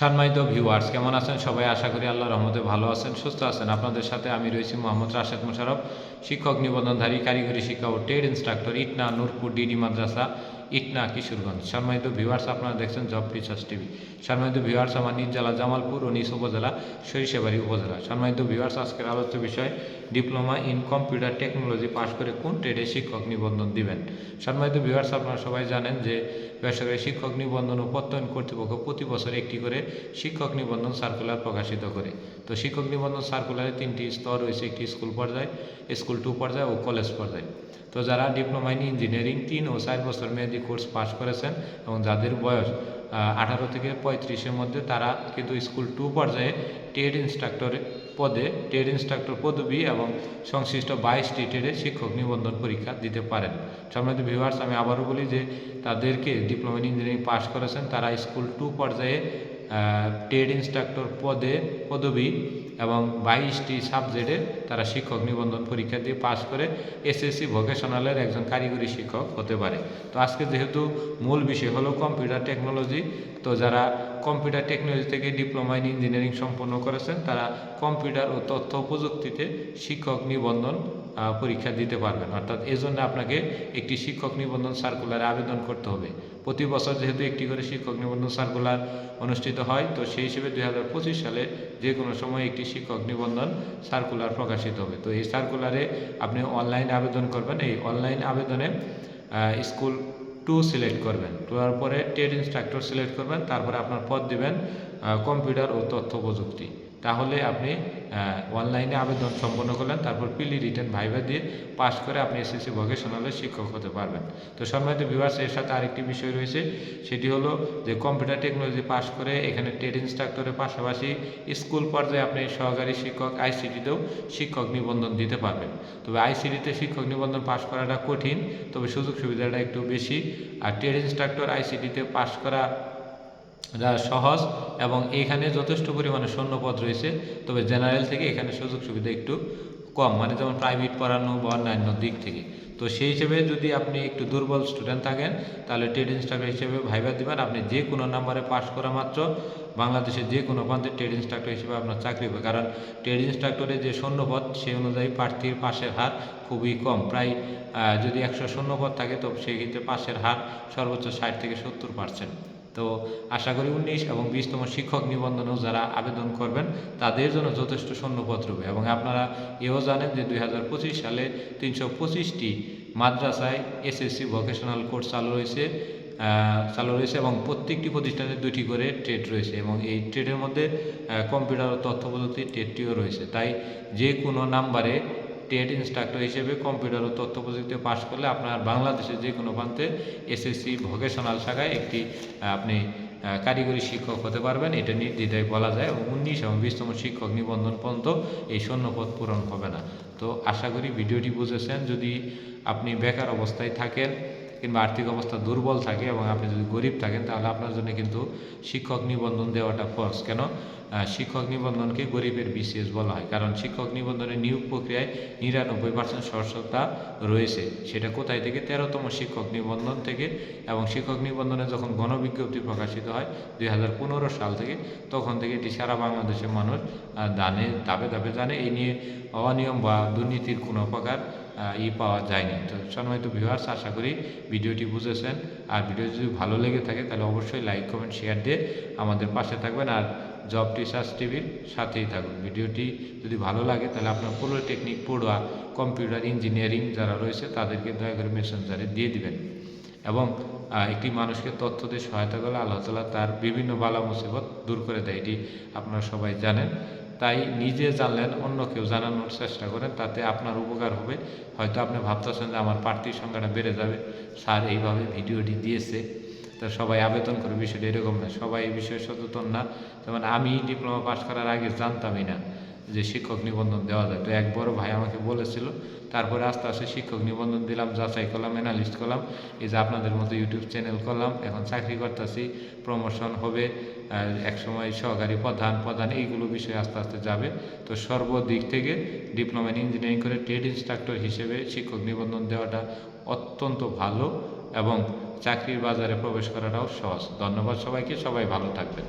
সম্মানিত ভিউয়ার্স কেমন আছেন সবাই? আশা করি আল্লাহ রহমতে ভালো আছেন, সুস্থ আছেন। আপনাদের সাথে আমি রয়েছি মোহাম্মদ রাশেদ মোশারফ শিক্ষক নিবন্ধনধারী, কারিগরি শিক্ষা ও trade instructor, Itna, Nurpur, DD মাদ্রাসা ইটনা কিশোরগঞ্জ সম্মানিত ভিউয়ার্স আপনারা দেখছেন জব টিচার্স টিভি সম্মানিত ভিউয়ার্স আমার নিজ জেলা জামালপুর ও নিজ উপজেলা সরিষাবাড়ি উপজেলা। সম্মানিত ভিউয়ার্স আজকের আলোচ্য বিষয় diploma in computer technology pass করে কোন ট্রেডে শিক্ষক নিবন্ধন দিবেন? সম্মানিত ভিউয়ার্স আপনারা সবাই জানেন যে বেসরকারি শিক্ষক নিবন্ধন ও প্রত্যয়ন কর্তৃপক্ষ প্রতি বছর একটি করে শিক্ষক নিবন্ধন সার্কুলার প্রকাশিত করে। তো শিক্ষক নিবন্ধন সার্কুলারে তিনটি স্তর রয়েছে, একটি স্কুল পর্যায়ে, স্কুল টু পর্যায়ে ও কলেজ পর্যায়ে। তো যারা ডিপ্লোমা ইন ইঞ্জিনিয়ারিং তিন ও চার বছর মেয়াদী কোর্স পাশ করেছেন এবং যাদের বয়স আঠারো থেকে পঁয়ত্রিশের মধ্যে তারা কিন্তু স্কুল টু পর্যায়ে ট্রেড ইনস্ট্রাক্টর পদে ট্রেড ইনস্ট্রাক্টর পদবি এবং সংশ্লিষ্ট বাইশটি ট্রেডে শিক্ষক নিবন্ধন পরীক্ষা দিতে পারেন। সম্মানিত ভিউয়ার্স আমি আবারও বলি যে তাদেরকে ডিপ্লোমা ইঞ্জিনিয়ারিং পাশ করেছেন। তারা স্কুল টু পর্যায়ে ট্রেড ইনস্ট্রাক্টর পদে পদবি এবং বাইশটি সাবজেক্টে তারা শিক্ষক নিবন্ধন পরীক্ষা দিয়ে পাশ করে এসএসসি ভোকেশনালের একজন কারিগরি শিক্ষক হতে পারে। তো আজকে যেহেতু মূল বিষয় হলো কম্পিউটার টেকনোলজি, তো যারা কম্পিউটার টেকনোলজি থেকে ডিপ্লোমা ইন ইঞ্জিনিয়ারিং সম্পন্ন করেছেন, তারা কম্পিউটার ও তথ্য প্রযুক্তিতে শিক্ষক নিবন্ধন পরীক্ষা দিতে পারবেন। অর্থাৎ এজন্য আপনাকে একটি শিক্ষক নিবন্ধন সার্কুলারে আবেদন করতে হবে। প্রতি বছর যেহেতু একটি করে শিক্ষক নিবন্ধন সার্কুলার অনুষ্ঠিত হয়, তো সেই হিসেবে দুই হাজার পঁচিশ সালে যে কোনো সময় একটি শিক্ষক নিবন্ধন সার্কুলার প্রকাশিত হবে। তো এই সার্কুলারে আপনি অনলাইন আবেদন করবেন। এই অনলাইন আবেদনে স্কুল টু সিলেক্ট করবেন। করার পরে টেট ইনস্ট্রাক্টর সিলেক্ট করবেন। তারপরে আপনার পদ দিবেন কম্পিউটার ও তথ্য প্রযুক্তি। তাহলে আপনি অনলাইনে আবেদন সম্পন্ন করলেন, তারপর পিলি রিটার্ন ভাইভা দিয়ে পাস করে আপনি এসএসসি ভোকেশনালে শিক্ষক হতে পারবেন। তো সম্মানিত ভিউয়ার্স এর সাথে আরেকটি বিষয় রয়েছে, সেটি হলো যে কম্পিউটার টেকনোলজি পাস করে এখানে ট্রেড ইনস্ট্রাক্টরের পাশাপাশি স্কুল পর্যায়ে আপনি সহকারী শিক্ষক আইসিটিতেও শিক্ষক নিবন্ধন দিতে পারবেন। তবে আইসিটিতে শিক্ষক নিবন্ধন পাস করাটা কঠিন, তবে সুযোগ সুবিধাটা একটু বেশি। আর ট্রেড ইনস্ট্রাক্টর আইসিটিতে পাস করা যা সহজ এবং এখানে যথেষ্ট পরিমাণে শূন্যপদ রয়েছে, তবে জেনারেল থেকে এখানে সুযোগ সুবিধা একটু কম মানে যেমন প্রাইভেট পড়ানো বা অন্যান্য দিক থেকে। তো সেই হিসেবে যদি আপনি একটু দুর্বল স্টুডেন্ট থাকেন, তাহলে ট্রেড ইনস্ট্রাক্টর হিসেবে ভাইবা দিবেন। আপনি যে কোনো নাম্বারে পাস করা মাত্র বাংলাদেশের যে কোনো প্রান্তে ট্রেড ইনস্ট্রাক্টর হিসেবে আপনার চাকরি হবে। কারণ ট্রেড ইনস্ট্রাক্টরের যে শূন্যপদ সেই অনুযায়ী প্রার্থীর পাশের হার খুবই কম। প্রায় যদি একশো শূন্যপদ থাকে, তো সেই ক্ষেত্রে পাশের হার সর্বোচ্চ ষাট থেকে সত্তর পার্সেন্ট তো আশা করি উনিশ এবং বিশতম শিক্ষক নিবন্ধনেও যারা আবেদন করবেন, তাদের জন্য যথেষ্ট শূন্যপদ রবে এবং আপনারা এও জানেন যে দুই হাজার পঁচিশ সালে তিনশো পঁচিশটি মাদ্রাসায় এসএসসি ভোকেশনাল কোর্স চালু রয়েছে চালু রয়েছে এবং প্রত্যেকটি প্রতিষ্ঠানে দুটি করে ট্রেড রয়েছে এবং এই ট্রেডের মধ্যে কম্পিউটার ও তথ্য প্রযুক্তি ট্রেডটিও রয়েছে। তাই যে কোনো নাম্বারে টেট ইনস্ট্রাক্টর হিসেবে কম্পিউটার ও তথ্য প্রযুক্তি পাশ করলে আপনার বাংলাদেশের যে কোনো প্রান্তে এসএসসি ভোকেশনাল শাখায় একটি আপনি কারিগরি শিক্ষক হতে পারবেন। এটা নির্দ্বিধায় বলা যায় এবং উনিশ এবং বিশতম শিক্ষক নিবন্ধন পর্যন্ত এই শূন্যপদ পূরণ হবে না। তো আশা করি ভিডিওটি বুঝেছেন। যদি আপনি বেকার অবস্থায় থাকেন কিংবা আর্থিক অবস্থা দুর্বল থাকে এবং আপনি যদি গরিব থাকেন, তাহলে আপনার জন্য কিন্তু শিক্ষক নিবন্ধন দেওয়াটা ফরজ। কেন? শিক্ষক নিবন্ধনকে গরিবের বিশেষ বলা হয়। কারণ শিক্ষক নিবন্ধনের নিয়োগ প্রক্রিয়ায় নিরানব্বই পার্সেন্ট সরসতা রয়েছে। সেটা কোথায় থেকে? তেরোতম শিক্ষক নিবন্ধন থেকে। এবং শিক্ষক নিবন্ধনে যখন গণবিজ্ঞপ্তি প্রকাশিত হয় দুই হাজার পনেরো সাল থেকে, তখন থেকে এটি সারা বাংলাদেশের মানুষ দানে দাবে দাবে জানে। এই নিয়ে অনিয়ম বা দুর্নীতির কোনো প্রকার ই পাওয়া যায়নি। তো সম্মানিত ভিউয়ার্স আশা করি ভিডিওটি বুঝেছেন। আর ভিডিও যদি ভালো লেগে থাকে, তাহলে অবশ্যই লাইক কমেন্ট শেয়ার দিয়ে আমাদের পাশে থাকবেন। আর জব টিচার্স টিভির সাথেই থাকুন। ভিডিওটি যদি ভালো লাগে, তাহলে আপনার পলিটেকনিক পড়ুয়া কম্পিউটার ইঞ্জিনিয়ারিং যারা রয়েছে, তাদেরকে দয়া করে মেসেঞ্জারে দিয়ে দিবেন। এবং একটি মানুষকে তথ্য দিয়ে সহায়তা করলে আল্লাহ তালা তার বিভিন্ন বালা মুসিবত দূর করে দেয়। এটি আপনারা সবাই জানেন। তাই নিজে জানলেন, অন্য কেউ জানানোর চেষ্টা করেন, তাতে আপনার উপকার হবে। হয়তো আপনি ভাবতেছেন যে আমার প্রার্থীর সংখ্যাটা বেড়ে যাবে। স্যার এইভাবে ভিডিওটি দিয়েছে। তা সবাই আবেদন করে, বিষয়টা এরকম না। সবাই এই বিষয়ে সচেতন না। যেমন আমি ডিপ্লোমা পাশ করার আগে জানতামই না। যে শিক্ষক নিবন্ধন দেওয়া যায়। তো এক বড় ভাই আমাকে বলেছিল, তারপরে আস্তে আস্তে শিক্ষক নিবন্ধন দিলাম, যাচাই করলাম অ্যানালিস্ট করলাম, এই যে আপনাদের মতো ইউটিউব চ্যানেল করলাম, এখন চাকরি করতেছি প্রমোশন হবে একসময় সহকারী প্রধান প্রধান এইগুলো বিষয় আস্তে আস্তে যাবে। তো সর্বদিক থেকে ডিপ্লোমা ইন ইঞ্জিনিয়ারিং করে ট্রেড ইনস্ট্রাক্টর হিসেবে শিক্ষক নিবন্ধন দেওয়াটা অত্যন্ত ভালো এবং চাকরির বাজারে প্রবেশ করাটাও সহজ। ধন্যবাদ সবাইকে, সবাই ভালো থাকবেন।